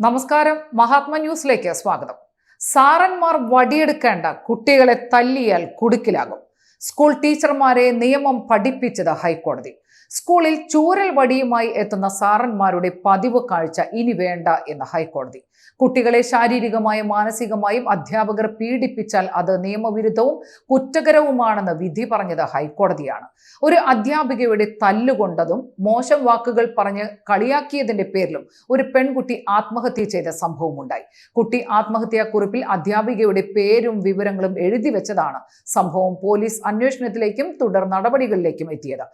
നമസ്കാരം. മഹാത്മ ന്യൂസിലേക്ക് സ്വാഗതം. സാറന്മാർ വടിയെടുക്കേണ്ട കുട്ടികളെ തല്ലിയാൽ കുടുക്കിലാകും. സ്കൂൾ ടീച്ചർമാരെ നിയമം പഠിപ്പിച്ചത് ഹൈക്കോടതി. സ്കൂളിൽ ചൂരൽ വടിയുമായി എത്തുന്ന സാറന്മാരുടെ പതിവ് കാഴ്ച ഇനി വേണ്ട എന്ന് ഹൈക്കോടതി. കുട്ടികളെ ശാരീരികമായും മാനസികമായും അധ്യാപകർ പീഡിപ്പിച്ചാൽ അത് നിയമവിരുദ്ധവും കുറ്റകരവുമാണെന്ന് വിധി പറഞ്ഞത് ഹൈക്കോടതിയാണ്. ഒരു അധ്യാപികയുടെ തല്ലുകൊണ്ടതും മോശം വാക്കുകൾ പറഞ്ഞ് കളിയാക്കിയതിന്റെ പേരിലും ഒരു പെൺകുട്ടി ആത്മഹത്യ ചെയ്ത സംഭവമുണ്ടായി. കുട്ടി ആത്മഹത്യാ കുറിപ്പിൽ അധ്യാപികയുടെ പേരും വിവരങ്ങളും എഴുതി വെച്ചതാണ് സംഭവം പോലീസ് അന്വേഷണത്തിലേക്കും തുടർ നടപടികളിലേക്കും എത്തിയത്.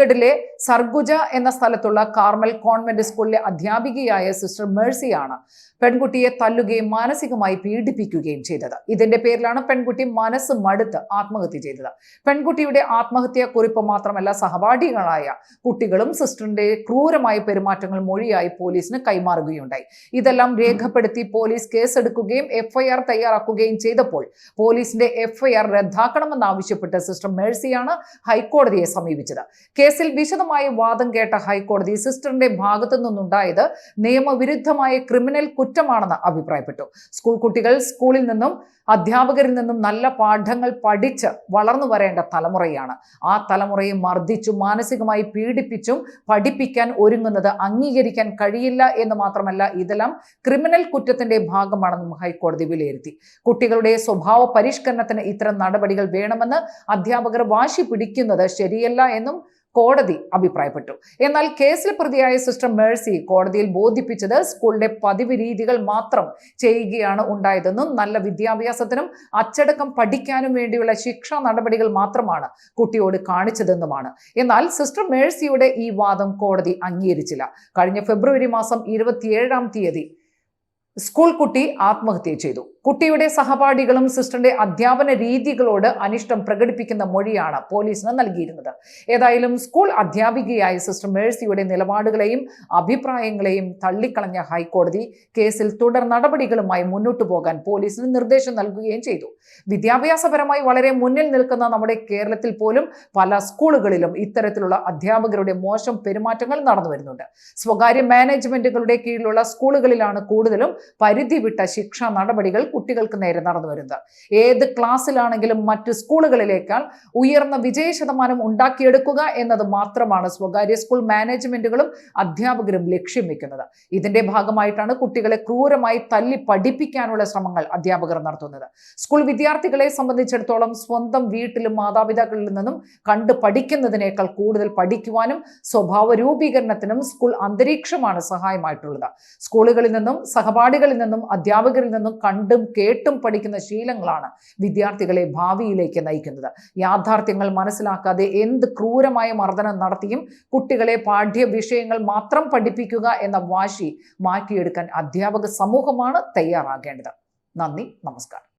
ഛത്തീസ്ഗഡിലെ സർഗുജ എന്ന സ്ഥലത്തുള്ള കാർമൽ കോൺവെന്റ് സ്കൂളിലെ അധ്യാപികയായ സിസ്റ്റർ മേഴ്സിയാണ് പെൺകുട്ടിയെ തല്ലുകയും മാനസികമായി പീഡിപ്പിക്കുകയും ചെയ്തത്. ഇതിന്റെ പേരിലാണ് പെൺകുട്ടി മനസ്സ് മടുത്ത് ആത്മഹത്യ ചെയ്തത്. പെൺകുട്ടിയുടെ ആത്മഹത്യാ കുറിപ്പ് മാത്രമല്ല സഹപാഠികളായ കുട്ടികളും സിസ്റ്ററിന്റെ ക്രൂരമായ പെരുമാറ്റങ്ങൾ മൊഴിയായി പോലീസിന് കൈമാറുകയുണ്ടായി. ഇതെല്ലാം രേഖപ്പെടുത്തി പോലീസ് കേസെടുക്കുകയും എഫ്ഐആർ തയ്യാറാക്കുകയും ചെയ്തപ്പോൾ പോലീസിന്റെ എഫ്ഐആർ റദ്ദാക്കണമെന്നാവശ്യപ്പെട്ട് സിസ്റ്റർ മേഴ്സിയാണ് ഹൈക്കോടതിയെ സമീപിച്ചത്. കേസിൽ വിശദമായ വാദം കേട്ട ഹൈക്കോടതി സിസ്റ്ററിന്റെ ഭാഗത്തു നിന്നുണ്ടായത് നിയമവിരുദ്ധമായ ക്രിമിനൽ കുറ്റമാണെന്ന് അഭിപ്രായപ്പെട്ടു. സ്കൂൾ കുട്ടികൾ സ്കൂളിൽ നിന്നും അധ്യാപകരിൽ നിന്നും നല്ല പാഠങ്ങൾ പഠിച്ച് വളർന്നു വരേണ്ട തലമുറയാണ്. ആ തലമുറയെ മർദ്ദിച്ചും മാനസികമായി പീഡിപ്പിച്ചും പഠിപ്പിക്കാൻ ഒരുങ്ങുന്നത് അംഗീകരിക്കാൻ കഴിയില്ല എന്ന് മാത്രമല്ല ഇതെല്ലാം ക്രിമിനൽ കുറ്റത്തിന്റെ ഭാഗമാണെന്നും ഹൈക്കോടതി വിലയിരുത്തി. കുട്ടികളുടെ സ്വഭാവ പരിഷ്കരണത്തിന് ഇത്തരം നടപടികൾ വേണമെന്ന് അധ്യാപകർ വാശി പിടിക്കുന്നത് ശരിയല്ല എന്നും കോടതി അഭിപ്രായപ്പെട്ടു. എന്നാൽ കേസിൽ പ്രതിയായ സിസ്റ്റർ മേഴ്സി കോടതിയിൽ ബോധിപ്പിച്ചത് സ്കൂളിലെ പതിവ് രീതികൾ മാത്രം ചെയ്യുകയാണ് ഉണ്ടായതെന്നും നല്ല വിദ്യാഭ്യാസത്തിനും അച്ചടക്കം പഠിക്കാനും വേണ്ടിയുള്ള ശിക്ഷാ നടപടികൾ മാത്രമാണ് കുട്ടിയോട് കാണിച്ചതെന്നുമാണ്. എന്നാൽ സിസ്റ്റർ മേഴ്സിയുടെ ഈ വാദം കോടതി അംഗീകരിച്ചില്ല. കഴിഞ്ഞ ഫെബ്രുവരി മാസം ഇരുപത്തിയേഴാം തീയതി സ്കൂൾ കുട്ടി ആത്മഹത്യ ചെയ്തു. കുട്ടിയുടെ സഹപാഠികളും സിസ്റ്ററിന്റെ അധ്യാപന രീതികളോട് അനിഷ്ടം പ്രകടിപ്പിക്കുന്ന മൊഴിയാണ് പോലീസിന് നൽകിയിരുന്നത്. ഏതായാലും സ്കൂൾ അധ്യാപികയായ സിസ്റ്റർ മേഴ്സിയുടെ നിലപാടുകളെയും അഭിപ്രായങ്ങളെയും തള്ളിക്കളഞ്ഞ ഹൈക്കോടതി കേസിൽ തുടർ നടപടികളുമായി മുന്നോട്ടു പോകാൻ പോലീസിന് നിർദ്ദേശം നൽകുകയും ചെയ്തു. വിദ്യാഭ്യാസപരമായി വളരെ മുന്നിൽ നിൽക്കുന്ന നമ്മുടെ കേരളത്തിൽ പോലും പല സ്കൂളുകളിലും ഇത്തരത്തിലുള്ള അധ്യാപകരുടെ മോശം പെരുമാറ്റങ്ങൾ നടന്നു വരുന്നുണ്ട് സ്വകാര്യ മാനേജ്മെന്റുകളുടെ കീഴിലുള്ള സ്കൂളുകളിലാണ് കൂടുതലും പരിധി വിട്ട ശിക്ഷാ നടപടികൾ കുട്ടികൾക്ക് നേരെ നടന്നു വരുന്നത്. ഏത് ക്ലാസ്സിലാണെങ്കിലും മറ്റ് സ്കൂളുകളിലേക്കാൾ ഉയർന്ന വിജയ ശതമാനം ഉണ്ടാക്കിയെടുക്കുക എന്നത് മാത്രമാണ് സ്വകാര്യ സ്കൂൾ മാനേജ്മെന്റുകളും അധ്യാപകരും ലക്ഷ്യം വെക്കുന്നത്. ഇതിന്റെ ഭാഗമായിട്ടാണ് കുട്ടികളെ ക്രൂരമായി തല്ലി പഠിപ്പിക്കാനുള്ള ശ്രമങ്ങൾ അധ്യാപകർ നടത്തുന്നത്. സ്കൂൾ വിദ്യാർത്ഥികളെ സംബന്ധിച്ചിടത്തോളം സ്വന്തം വീട്ടിലും മാതാപിതാക്കളിൽ നിന്നും കണ്ട് പഠിക്കുന്നതിനേക്കാൾ കൂടുതൽ പഠിക്കുവാനും സ്വഭാവ രൂപീകരണത്തിനും സ്കൂൾ അന്തരീക്ഷമാണ് സഹായമായിട്ടുള്ളത്. സ്കൂളുകളിൽ നിന്നും സഹപാഠികളിൽ നിന്നും അധ്യാപകരിൽ നിന്നും കണ്ടും കേട്ടും പഠിക്കുന്ന ശീലങ്ങളാണ് വിദ്യാർത്ഥികളെ ഭാവിയിലേക്ക് നയിക്കുന്നത്. യാഥാർത്ഥ്യങ്ങൾ മനസ്സിലാക്കാതെ എന്ത് ക്രൂരമായ മർദ്ദനം നടത്തിയും കുട്ടികളെ പാഠ്യ വിഷയങ്ങൾ മാത്രം പഠിപ്പിക്കുക എന്ന വാശി മാറ്റിയെടുക്കാൻ അധ്യാപക സമൂഹമാണ് തയ്യാറാകേണ്ടത്. നന്ദി നമസ്കാരം.